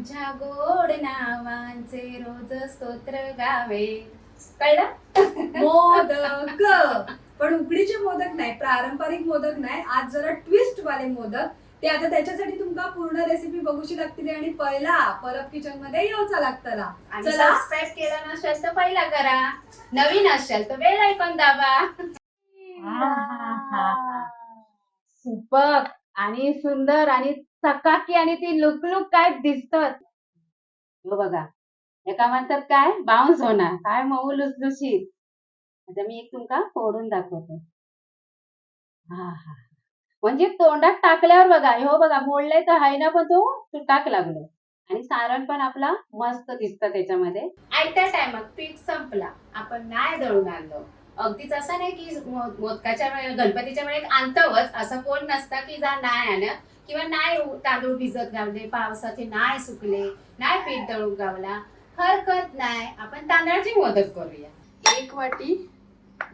तुझ्या गोड नावांचे रोज स्तोत्र गावे. कळलं? मोदक. पण उकडीचे मोदक नाही पारंपरिक मोदक नाही. आज जरा ट्विस्ट वाले मोदक. ते आता त्याच्यासाठी तुमका पूर्ण रेसिपी बघूशी लागतील आणि पहिला परब किचनमध्ये येऊचा लागतला. आणि चला. सबस्क्राईब केलं नसेल तर पहिला करा. नवीन असेल तर बेल ऐकून दाबा. सुपर. आणि सुंदर आणि सकाकी आणि ती लुकलुक काय दिसतात. हो बघा. एका म्हणतात काय? बाउन्स होणार. काय मऊ लुसलुशीत. आता मी एक तुमका फोडून दाखवतो. हा हा. म्हणजे तोंडात टाकल्यावर बघा. हो बघा मोडलाय तर हाय ना पण तो तुटाक लागलो. आणि सारण पण आपला मस्त दिसतं त्याच्यामध्ये. आयत्या टायमात पीठ संपला. आपण नाही दळून आणलो अगदीच असं नाही की मोदकाच्या गणपतीच्या वेळेत आणतोच असं कोण नसतं की जा नाही आणत. किंवा नाही तांदूळ भिजत गावले पावसाचे नाही सुकले नाही पीठ दळून गावला हरकत नाही आपण तांदळाची मदत करूया. एक वाटी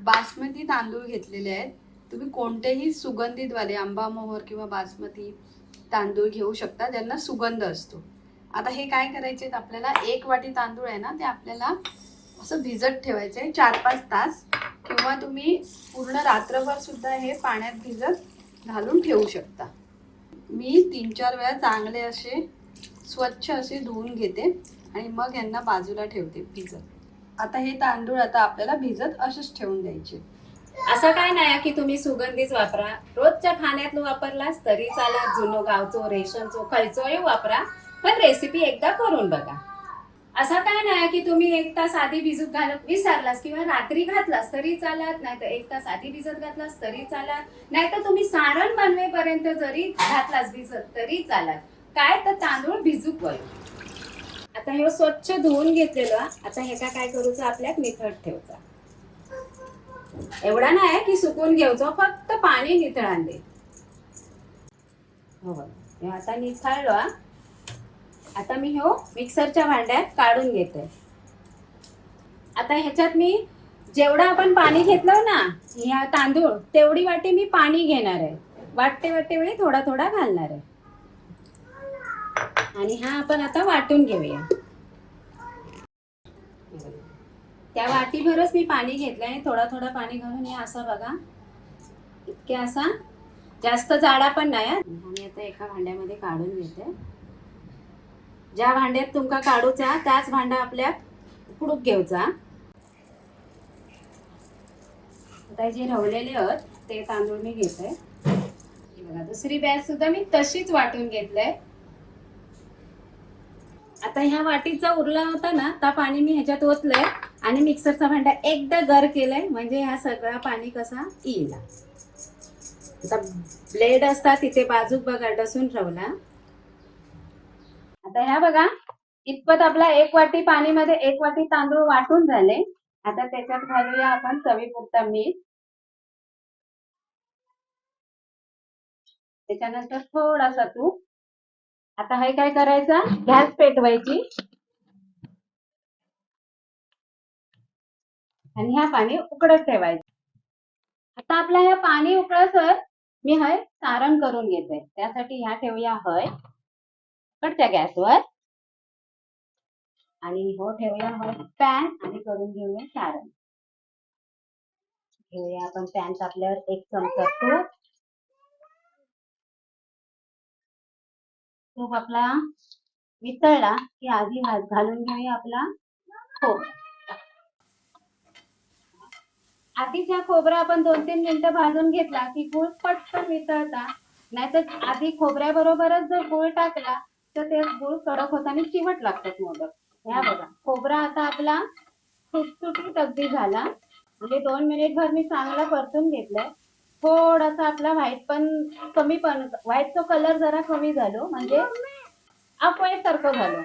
बासमती तांदूळ घेतलेले आहेत. तुम्ही कोणतेही सुगंधितवाले आंबा मोहर किंवा बासमती तांदूळ घेऊ शकता ज्यांना सुगंध असतो. आता हे काय करायचे आपल्याला एक वाटी तांदूळ आहे ना ते आपल्याला असं भिजत ठेवायचं आहे. चार पाच तास. किंवा तुम्ही पूर्ण रात्रभर सुद्धा हे पाण्यात भिजत घालून ठेवू शकता. मी तीन चार वेळा चांगले असे स्वच्छ असे धुवून घेते आणि मग यांना बाजूला ठेवते भिजत. आता हे तांदूळ आता आपल्याला भिजत असेच ठेवून द्यायचे. असं काय नाही की तुम्ही सुगंधीच वापरा. रोजच्या खाण्यात वापरलास तरी चालत जुनो गावचो रेशनचो खलचोही वापरा. पण रेसिपी एकदा करून बघा. असं काय नाही की तुम्ही एक तास आधी भिजत घालत विसरलास किंवा रात्री घातलास तरी चालत नाही तर एक तास आधी भिजत घातलास तरी चालत नाही तर तुम्ही सारण बनवेपर्यंत जरी घातलास भिजत तरी चालत. काय तर तांदूळ भिजूक वय आता हे स्वच्छ धुवून घेतलेलं आता हे काय करूचं आपल्यात? निथळ ठेवचा. एवढा नाही की सुकून घेऊचा फक्त पाणी निथळान दे हो आता निथळलो. आता मी हो मिक्सरच्या भांड्यात काढून घेते. आता ह्याच्यात मी जेवढं आपण पाणी घेतलं ना ह्या तांदूळ तेवढी वाटी मी पाणी घेणार आहे. वाटते वाटते वेळी थोडा थोडा घालणार आहे. आणि हा आपण आता वाटून घेऊया. त्या वाटीभरच मी पाणी घेतलं आणि थोडा थोडा पाणी घालून या असं बघा. इतक्या असा जास्त जाडा पण नाही आणि आता एका भांड्यामध्ये काढून घेते. ज्या भांड्यात तुमका काढूचा त्याच भांडा आपल्या उकडूक घेऊचा. आता जे रवलेले आहेत ते तांदूळ मी घेते. बघा दुसरी बॅच सुद्धा मी तशीच वाटून घेतलंय. आता ह्या वाटीचा उरला होता ना त्या पाणी मी ह्याच्यात ओतलंय आणि मिक्सरचा भांडा एकदा गर केलंय म्हणजे ह्या सगळा पाणी कसा येईल. आता ब्लेड असतात तिथे बाजूक बघा डसून ठेवला आता ह्या बघा इतपत आपला एक वाटी पाणीमध्ये एक वाटी तांदूळ वाटून झाले. आता त्याच्यात घालूया आपण चवीपुरता मीठ. त्याच्यानंतर थोडासा तूप. आता हे काय करायचं? गॅस पेटवायची. आणि ह्या पाणी उकडत ठेवायचं. आता आपला ह्या पाणी उकळसर मी हय सारण करून घेते. त्यासाठी ह्या ठेवूया हय. कडच्या गॅसवर. आणि हो ठेवूया हो पॅन आणि करून घेऊया सारण. घेऊया आपण पॅन तापल्यावर एक चमचा तूप. तूप आपला वितळला की आधी हात घालून घेऊया आपला खोबरा. आधीच ह्या खोबरा आपण दोन तीन मिनिटं भाजून घेतला की गुळ पटकन वितळता. नाहीतर आधी खोबऱ्याबरोबरच जर गुळ टाकला तर ते गुळ कडक होता आणि चिवट लागतात मोदक. ह्या बघा. खोबरा आता आपला सुटसुटीत अगदी झाला. म्हणजे दोन मिनिट भर मी चांगला परतून घेतलाय. थोडासा आपला व्हाईट पण कमी पण व्हाईटचा कलर जरा कमी झालो. म्हणजे अपवाईट झालो.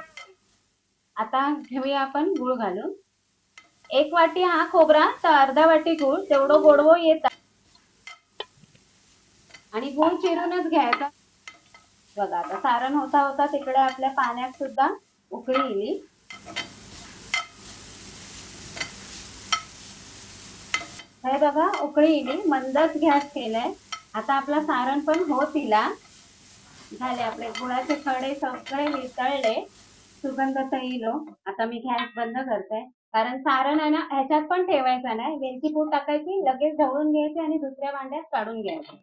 आता घेऊया आपण गुळ घालून. एक वाटी हा खोबरा तर अर्धा वाटी गुळ. तेवढं गोडवो येत आणि गुळ चिरूनच घ्यायचा. बघा आता सारण होता होता तिकडे आपल्या पाण्यात सुद्धा उकळी येईल. हे बघा उकळी येईल. मंदच गॅस केलाय. आता आपला सारण पण होत इला. झाले आपले गुळाचे खडे सगळे वितळले. सुगंध तर येलो आता मी गॅस बंद करते. कारण सारण आहे ना ह्याच्यात पण ठेवायचं नाही. वेलची पूड टाकायची लगेच ढवळून घ्यायची आणि दुसऱ्या भांड्यात काढून घ्यायची.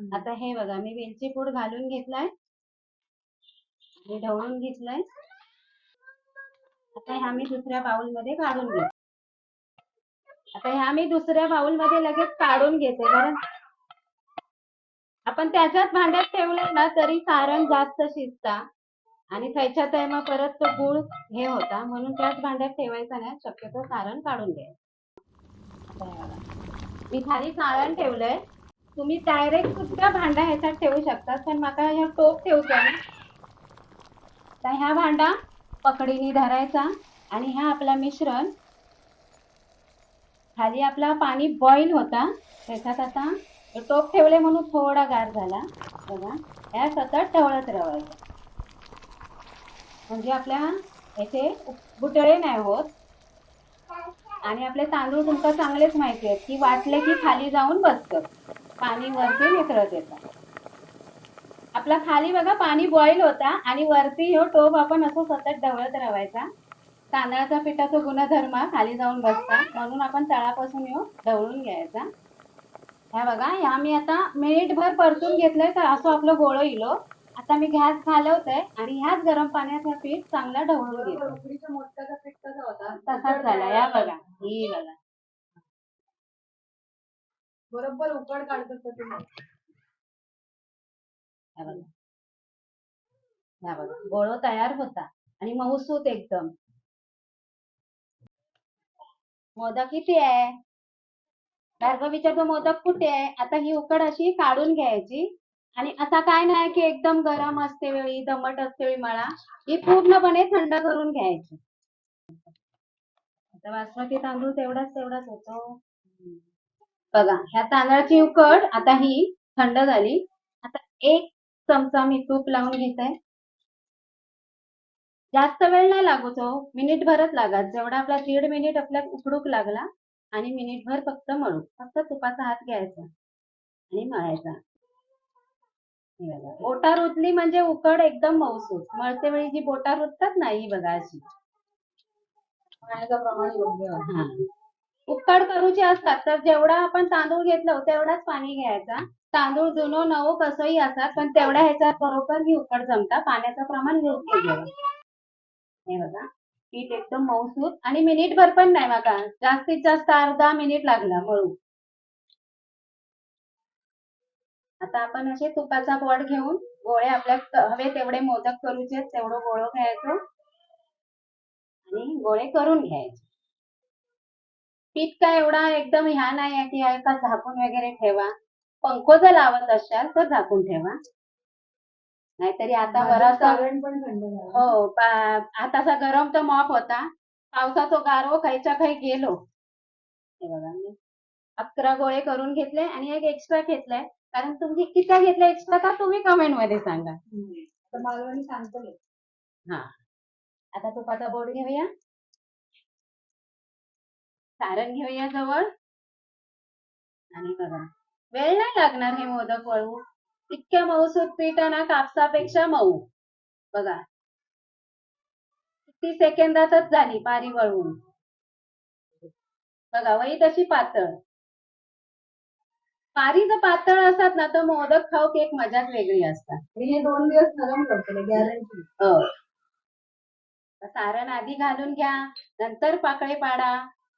आता हे बघा मी वेलची पूड घालून घेतलाय. मी ढवळून घेतलंय. आता ह्या मी दुसऱ्या बाउलमध्ये काढून घेते. आता ह्या मी दुसऱ्या बाउलमध्ये लगेच काढून घेते कारण आपण त्याच्याच भांड्यात ठेवलं ना तरी सारण जास्त शिजता. आणि त्याच्या आहे मग परत तो गुळ हे होता म्हणून त्याच भांड्यात ठेवायचा नाही शक्यतो सारण काढून घ्यायचं. मी खाली सारण ठेवलंय. तुम्ही डायरेक्ट सुद्धा भांडा ह्याच्यात ठेवू शकता? पण माका ह्या टोप ठेवतो तर ह्या भांडा पकडीने धरायचा आणि ह्या आपला मिश्रण. खाली आपला पाणी बॉईल होता. त्याच्यात आता टोप ठेवले म्हणून थोडा गार झाला. बघा ह्या सतत ढवळत रवायचं. म्हणजे आपल्या याचे गुटळे नाही होत. आणि आपले तांदूळ तुमका चांगलेच माहिती आहेत की वाटले की खाली जाऊन बसतात पाणी वरती मिसळत येतं. आपला खाली बघा पाणी बॉईल होता आणि वरती ह्यो टोप आपण असं सतत ढवळत राहायचा. तांदळाचा पिठाचा गुणधर्म खाली जाऊन बसता. म्हणून आपण तळापासून ह्यो ढवळून घ्यायचा. ह्या बघा ह्या मी आता मिनिटभर परतून घेतलंय तर असं आपलं गोळं इलो आता मी गॅस घालवते आणि ह्याच गरम पाण्याचा पीठ चांगला ढवळून घेतो तसाच झाला या बघा ही बघा. बरोबर उकड काढत होता तुम्ही ह्या गोळो तयार होता आणि मऊसूत एकदम. मोदक किती आहे? भार्गव विचारतो मोदक कुठे आहे? आता ही उकड अशी काढून घ्यायची. आणि असा काय नाही की एकदम गरम असते वेळी दमट असते वेळी मळा. ही पूर्णपणे थंड करून घ्यायची. आता बासमती तांदूळ तेवढाच तेवढाच होतो. बघा ह्या तांदळाची उकड आता ही थंड झाली आता एक चमचा मी तूप लावून घेते जास्त वेळ नाही लागू तो मिनिट भरच लागत जेवढा आपला दीड मिनिट आपल्या उकडूक लागला आणि मिनिट भर फक्त मळू फक्त तुपाचा हात घ्यायचा आणि मळायचा हे. बोटा रुतली म्हणजे उकड एकदम मऊसूत मळते वेळी जी बोटा रुततात ना ही बघा अशी प्रमाण योग्य आहे. हा. उकड करूचे असतात तर जेवढा आपण तांदूळ घेतलं तेवढाच पाणी घ्यायचा. तांदूळ जुनो नवो कसंही असतात पण तेवढ्या ह्याच्यात बरोबर ही उकड जमता. पाण्याचं प्रमाण योग्य घ्यावं हे बघा. पीठ एकदम मऊसूत. आणि मिनिट भर पण नाही बघा. जास्तीत जास्त अर्धा मिनिट लागला मळू. आता आपण असे तुपाचा पड घेऊन गोळे आपल्या हवे तेवढे मोदक करूचे तेवढं गोळ घ्यायचं. आणि गोळे करून घ्यायचे. पीठ काय एवढा एकदम ह्या नाही आहे की का झाकून वगैरे ठेवा. पंखो जर लावत असाल तर झाकून ठेवा. नाहीतरी आता बराचसा हो आताचा गरम तर मॉप होता. पावसाचो गारो खायच्या खाई गेलो. हे बघा मी अकरा गोळे करून घेतले आणि एक एक्स्ट्रा घेतलाय. कारण तुम्ही किती घेतले एक्स्ट्रा का तुम्ही कमेंटमध्ये सांगा. तर मालवणी सांगतो हा. आता तुपाचा बोर्ड घेऊया. सारण घेऊया जवळ. आणि बघा वेळ नाही लागणार हे मोदक वळू इतक्या मऊसूत पीठ आहे ना कापसापेक्षा मऊ. बघा किती सेकंदातच झाली पारी वळवून. बघा वही तशी पातळ. पारी जर पातळ असतात ना तर मोदक खाऊ एक मजाच वेगळी असतात. मी हे दोन दिवस नरम करतो गॅरंटी सारण आधी घालून घ्या नंतर पाकळे पाडा.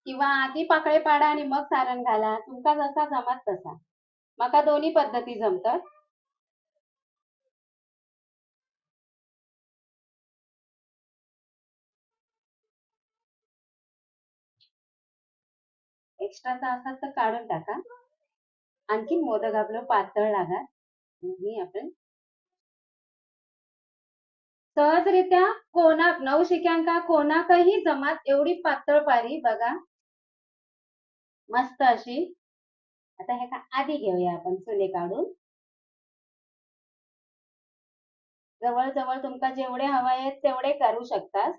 किंवा आधी पाकळे पाडा आणि मग सारण घाला. तुमका जसा जमत तसा. माका दोन्ही पद्धती जमतात. एक्स्ट्राचा असतात तर काढून टाका. आणखी मोदक आपलं पातळ लागा. आपण. सहजरित्या कोणाक नऊ शिक्यांका कोणाकही जमात एवढी पातळ पारी बघा. मस्त अशी. आता हे का आधी घेऊया आपण चुले काढून. जवळ जवळ तुमका जेवढे हवे आहेत तेवढे करू शकतास.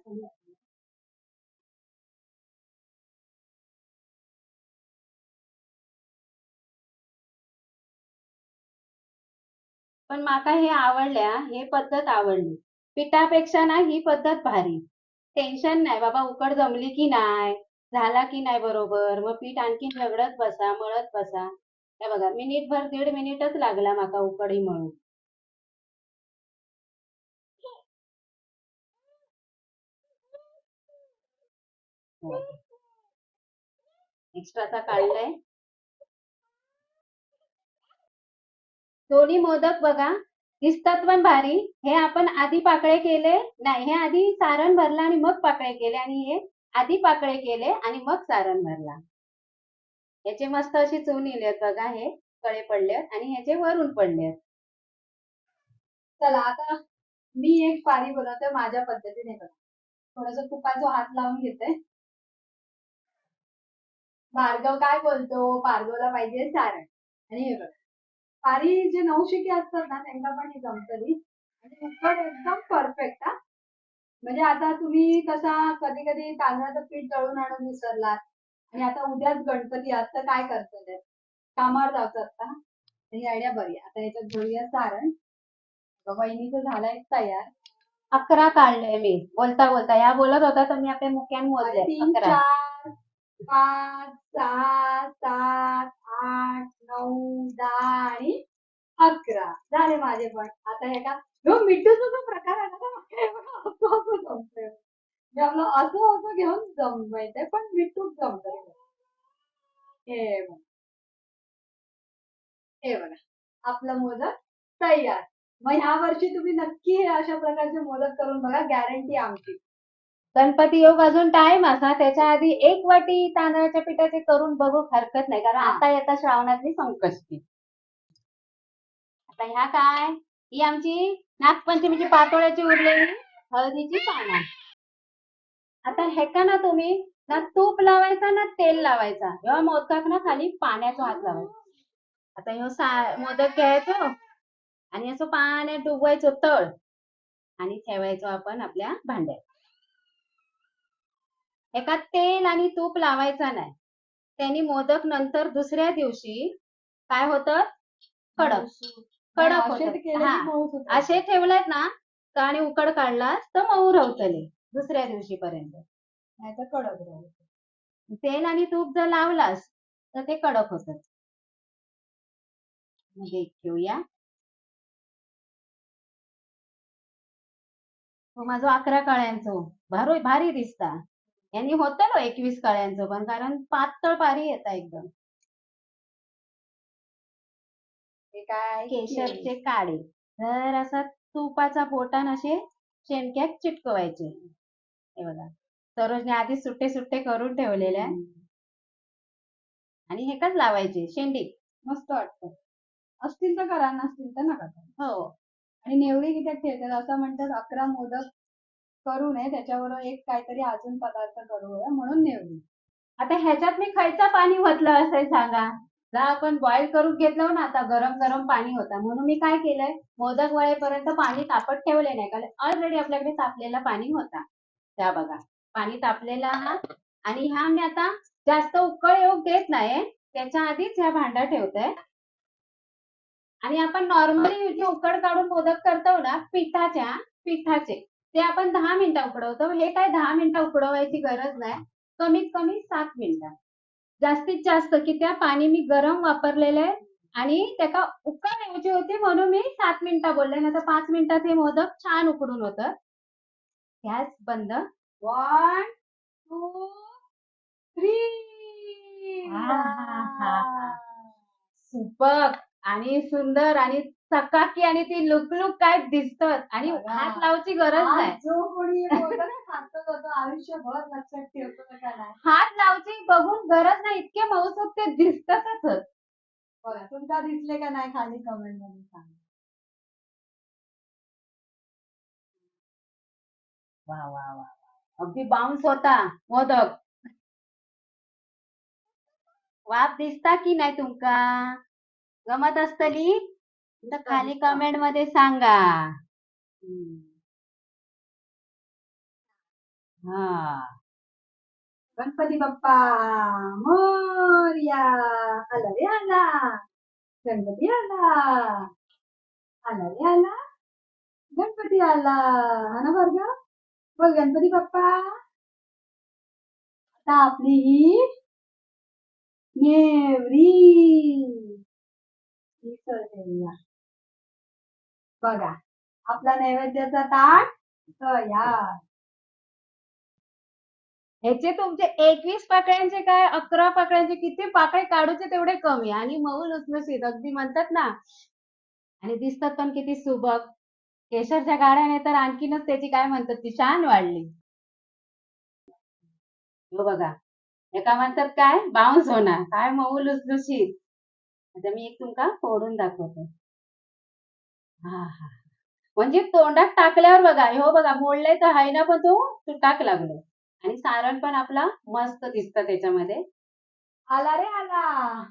पण माका हे आवडल्या हे पद्धत आवडली. पिठापेक्षा ना ही पद्धत भारी. टेन्शन नाही बाबा उकड जमली की नाही? झाला की नाही बरोबर? मग पीठ आणखी झगडत बसा मळत बसा. हे बघा मिनिट भर दीड मिनिटच लागला माका उकडी म्हणून हो. एक्स्ट्राचा काढलाय. दोन्ही मोदक बघा. दिसतात पण भारी. हे आपण आधी पाकळे केले? नाही हे आधी सारण भरलं आणि मग पाकळे केले आणि हे आधी पाकळे केले आणि मग सारण भरला. याचे मस्त अशी चून येत बघा हे कळे पडलेत आणि ह्याचे वरून पडलेत चला आता मी एक पारी बनवते माझ्या पद्धतीने बघा. थोडस तुपाचा हात लावून घेते. भार्गव काय बोलतो? भार्गवला पाहिजे सारण. आणि हे बघा. पारी जे नऊशिके असतात ना त्यांना पण हे जमतली आणि उकड एकदम परफेक्ट हा. म्हणजे आता तुम्ही कसा कधी कधी तांदळाचं पीठ दळून आणून विसरलात आणि आता उद्याच गणपती असतं काय करतात कामावर जातात का ही आयडिया बरी. आता याच्यात घेऊया सारण. वहिनीचं झालंय तयार. अकरा काढले मी. बोलता बोलता. या बोलत होता तर मी आपल्या मुक्यान मोजले तीन अकरा. चार पाच सहा सात आठ नऊ दहा आणि अकरा. झाले माझे पण. आता हे का मिठूचा जो प्रकार आहे ना असं असं जमतंय. आपलं असं असं घेऊन जमवायचंय पण मिठूच जमतंय. हे बघा. हे बघा. आपलं मोदक तयार. मग ह्या वर्षी तुम्ही नक्की हे अशा प्रकारचे मोदक करून बघा गॅरंटी आमची. गणपती योग अजून टाइम असा त्याच्या आधी एक वाटी तांदळाच्या पिठाचे करून बघू हरकत नाही. कारण. आता येतात श्रावणातली संकष्टी. आता ह्या काय? ही आमची नागपंचमीची पातोळ्याची उरलेली हळदीची पानं. आता ह्याका ना तुम्ही ना तूप लावायचा ना तेल लावायचा. किंवा मोदकाक ना खाली पाण्याचा हात लावायचा. आता ह्यो सा मोदक घ्यायचो आणि असं पाण्यात डुबवायचो तळ आणि ठेवायचो आपण आपल्या भांड्यात. एका तेल आणि तूप लावायचा नाही. त्यांनी मोदक नंतर दुसऱ्या दिवशी काय होतं? कडक. कडक हा. होतात. असे ठेवलेत ना तर आणि उकड काढलास तर मऊ रवतले दुसऱ्या दिवशी पर्यंत नाहीतर कडक राहू तेल. आणि तूप जर लावलास तर ते कडक होतात एक घेऊया. हो माझो अकरा कळ्यांचो. भारी भारी दिसता. यांनी होतं एकवीस कळ्यांचो पण कारण पातळ पारी येता एकदम. काय केशरचे काडे. तर असा तुपाचा बोटान असे शेंडक्यात चिटकवायचे. हे बघा. सरोजने आधी सुट्टे सुट्टे करून ठेवलेले आहे आणि हेकाच लावायचे. शेंडी. मस्त वाटतं. असतील तर करा नसतील तर नका करू. हो. आणि नेवरी किती ठेवतात? असं म्हणतात अकरा मोदक करू नये. त्याच्यावर एक काहीतरी अजून पदार्थ करू म्हणून नेवरी आता ह्याच्यात मी खायचं पाणी ओतलं असं सांगा. आपण बॉईल करून घेतलं ना आता गरम गरम पाणी होता. म्हणून मी काय केलंय? मोदक वळेपर्यंत पाणी तापत ठेवले नाही कारण ऑलरेडी आपल्याकडे तापलेला पाणी होता. त्या बघा पाणी तापलेला हा आणि ह्या मी आता जास्त उकळ योग देत नाही त्याच्या आधीच ह्या भांडा ठेवतोय आणि आपण नॉर्मली जे उकड काढून मोदक करतो ना पिठाच्या पिठाचे ते आपण दहा मिनिटं उकडवतो. हे काय दहा मिनिटं उकडवायची गरज नाही. कमीत कमी सात मिनिटं. जास्तीत जास्त की त्या पाणी मी गरम वापरलेलं आहे आणि त्याका उकळ येऊची होती म्हणून मी सात मिनिटं बोलले. नाही तर पाच मिनिटात हे मोदक छान उकडून होतं. गॅस बंद. One two three. सुपर आणि सुंदर आणि चकाकी आणि ती लुकलुक काय दिसतात आणि. हात लावायची गरज नाही. जो कोणी हे तो आयुष्यभर लक्षात ठेवतो हात लावची बघून गरज नाही इतके मऊसूत ते दिसतातच. बघा तुमचा दिसले का नाही खाली कमेंटमध्ये सांगा. वा वा वा अगदी बाउन्स होता मोदक. वाफ दिसता की नाही तुमका? गमत असतली तर खाली कमेंटमध्ये सांगा. हा. गणपती बाप्पा मोरया आला रे आला. गणपती आला. आला रे आला. गणपती आला. हा ना बरं? बघ गणपती बाप्पा. आता आपली ही नेवरी. बघा. आपला नैवेद्याचा ताट तयार. ह्याचे तुमचे एकवीस पाकळ्यांचे काय अकरा पाकळ्यांचे किती पाकळे काढूचे तेवढे कमी. आणि मऊ लुसलुसीत अगदी म्हणतात ना. आणि दिसतात पण किती सुबक. केशरच्या गाड्याने तर आणखीनच त्याची काय म्हणतात ती शान वाढली. हो बघा. एका म्हणतात काय बाउन्स होणार. काय मऊ लुसलुशीत. आता मी एक तुमका फोडून दाखवतो. हा हा. म्हणजे तोंडात टाकल्यावर बघा हो बघा मोडलंय तर हाय ना पण तो तो टाक लागलो. आणि सारण पण आपला मस्त दिसतं त्याच्यामध्ये. आला रे आला.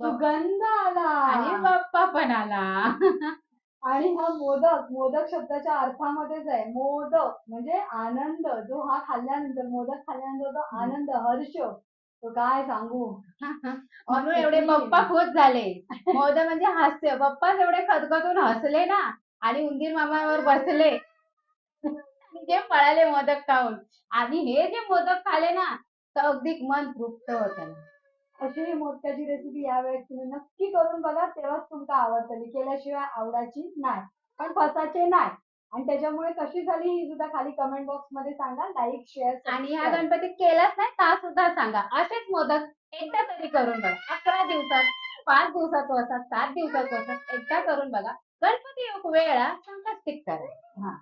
सुगंध आला. आणि बाप्पा पण आला. आणि हा मोदक मोदक शब्दाच्या अर्थामध्येच आहे. मोदक म्हणजे आनंद. जो हा खाल्ल्यानंतर मोदक खाल्ल्यानंतर जो आनंद हर्ष. तो काय सांगू? म्हणून एवढे बप्पा खुश झाले. मोद म्हणजे हास्य. बप्पाच एवढे खदखदून हसले ना आणि उंदीर मामावर बसले. जे पळाले मोदक खाऊन. आणि हे जे मोदक खाले ना तर अगदी मन तृप्त होत. अशी मोदकाची रेसिपी यावेळेस तुम्ही नक्की करून बघा. तेव्हाच तुमका आवडतली केल्याशिवाय आवडायची नाही. पण फसाचे नाही. आणि त्याच्यामुळे कशी झाली ही सुद्धा खाली कमेंट बॉक्समध्ये सांगा. लाईक शेअर आणि ह्या गणपती केलाच नाही ता सुद्धा सांगा. असेच मोदक एकदा तरी करून बघा. अकरा दिवसात पाच दिवसाचं असतात सात दिवसाचं असतात एकदा करून बघा. गणपती एक वेळा संकष्टिक करा